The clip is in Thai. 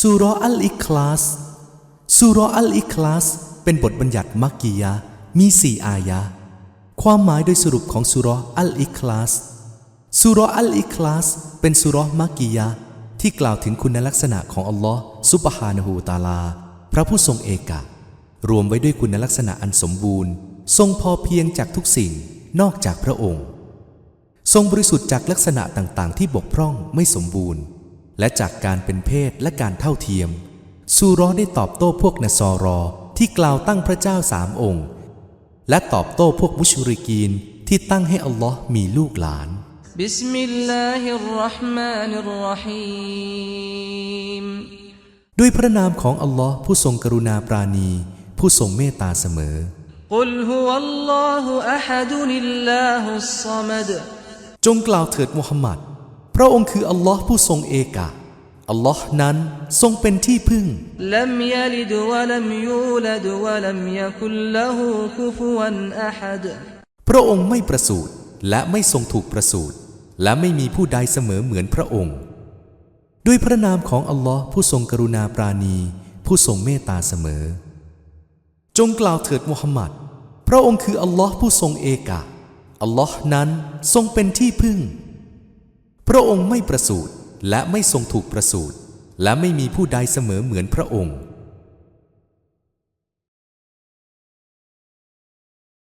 สุรออัลอิคลาสสุรออัลอิคลาสเป็นบทบัญญัติมักกียะมีสี่อายะ ความหมายโดยสรุปของสุรออัลอิคลาสสุรออัลอิคลาสเป็นสุรอมักกียะที่กล่าวถึงคุณลักษณะของอัลลอฮ์ซุบฮานะฮูตาลา พระผู้ทรงเอกะ รวมไว้ด้วยคุณลักษณะอันสมบูรณ์ ทรงพอเพียงจากทุกสิ่งนอกจากพระองค์ ทรงบริสุทธิ์จากลักษณะต่างๆ ที่บกพร่องไม่สมบูรณ์ และจากการเป็นเพศและการเท่าเทียม ซูรอได้ตอบโต้พวกนสอรอที่กล่าวตั้งพระเจ้าสามองค์ และตอบโต้พวกมุชริกีนที่ตั้งให้อัลลอฮ์มีลูกหลานบิสมิลลาฮิรรห์มานิรรหีมด้วยพระนามของอัลลอฮ์ผู้ทรงกรุณาปราณี ผู้ทรงเมตตาเสมอ จงกล่าวเถิดมุฮัมมัด พระองค์คืออัลลอฮ์ผู้ทรงเอกาอัลลอฮ์นั้นทรงเป็นที่พึ่งพระองค์ไม่ประสูติและไม่ทรงถูกประสูติและไม่มีผู้ใดเสมอเหมือนพระองค์ ด้วยพระนามของอัลลอฮ์ผู้ทรงกรุณาปราณี ผู้ทรงเมตตาเสมอ จงกล่าวเถิดมุฮัมมัด พระองค์คืออัลลอฮ์ผู้ทรงเอกาอัลลอฮ์นั้นทรงเป็นที่พึ่ง พระองค์ไม่ประสูติและไม่ทรงถูกประสูติและไม่มีผู้ใดเสมอเหมือนพระองค์